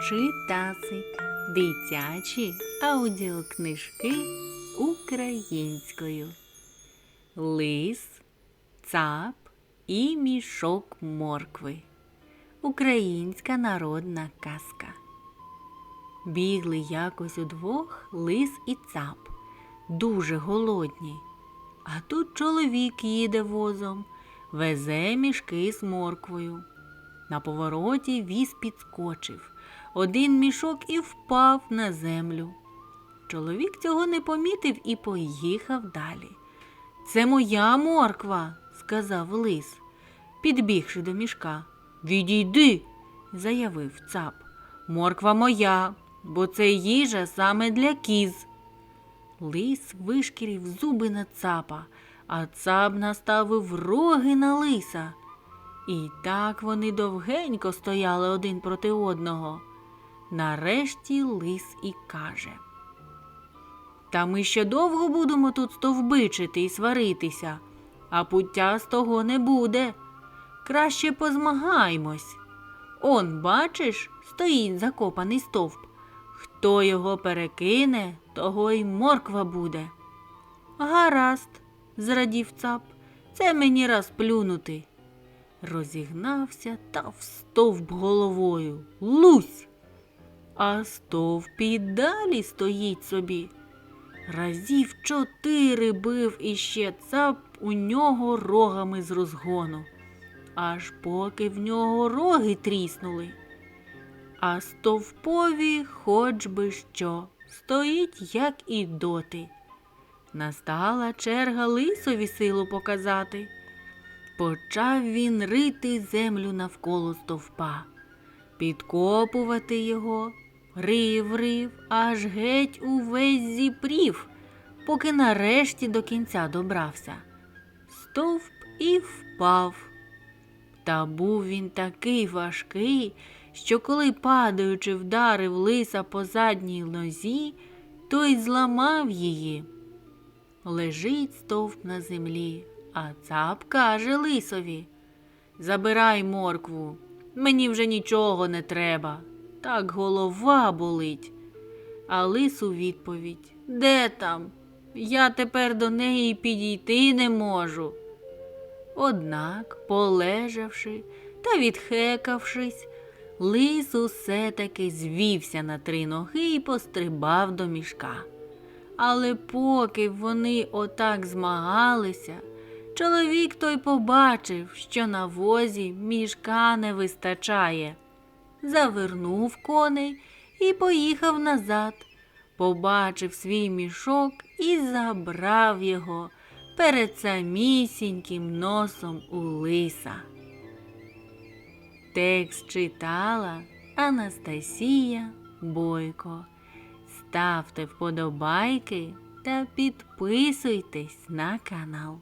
Читасик. Дитячі аудіокнижки українською. Лис, цап і мішок моркви. Українська народна казка. Бігли якось удвох лис і цап, дуже голодні. А тут чоловік їде возом, везе мішки з морквою. На повороті віз підскочив. Один мішок і впав на землю. Чоловік цього не помітив і поїхав далі. Це моя морква, сказав лис, підбігши до мішка. Відійди, заявив цап. Морква моя, бо це їжа саме для кіз. Лис вишкірів зуби на цапа, а цап наставив роги на лиса. І так вони довгенько стояли один проти одного. Нарешті лис і каже. Та ми ще довго будемо тут стовбичити і сваритися, а пуття з того не буде. Краще позмагаймось. Он, бачиш, стоїть закопаний стовп. Хто його перекине, того й морква буде. Гаразд, зрадів цап, це мені раз плюнути. Розігнався та в стовп головою. Лусь! А стовп і далі стоїть собі. Разів чотири бив іще цап у нього рогами з розгону, аж поки в нього роги тріснули. А стовпові хоч би що, стоїть, як і доти. Настала черга лисові силу показати. Почав він рити землю навколо стовпа, підкопувати його, рив рив, аж геть увесь зіпрів, поки нарешті до кінця добрався. Стовп і впав. Та був він такий важкий, що коли падаючи вдарив лиса по задній нозі, той зламав її. Лежить стовп на землі, а цап каже лисові Забирай моркву, мені вже нічого не треба. Так голова болить. А лис у відповідь Де там? Я тепер до неї підійти не можу. Однак, полежавши та відхекавшись, лис усе таки звівся на три ноги і пострибав до мішка. Але поки вони отак змагалися, чоловік той побачив, що на возі мішка не вистачає. Завернув коней і поїхав назад, побачив свій мішок і забрав його перед самісіньким носом у лиса. Текст читала Анастасія Бойко. Ставте вподобайки та підписуйтесь на канал.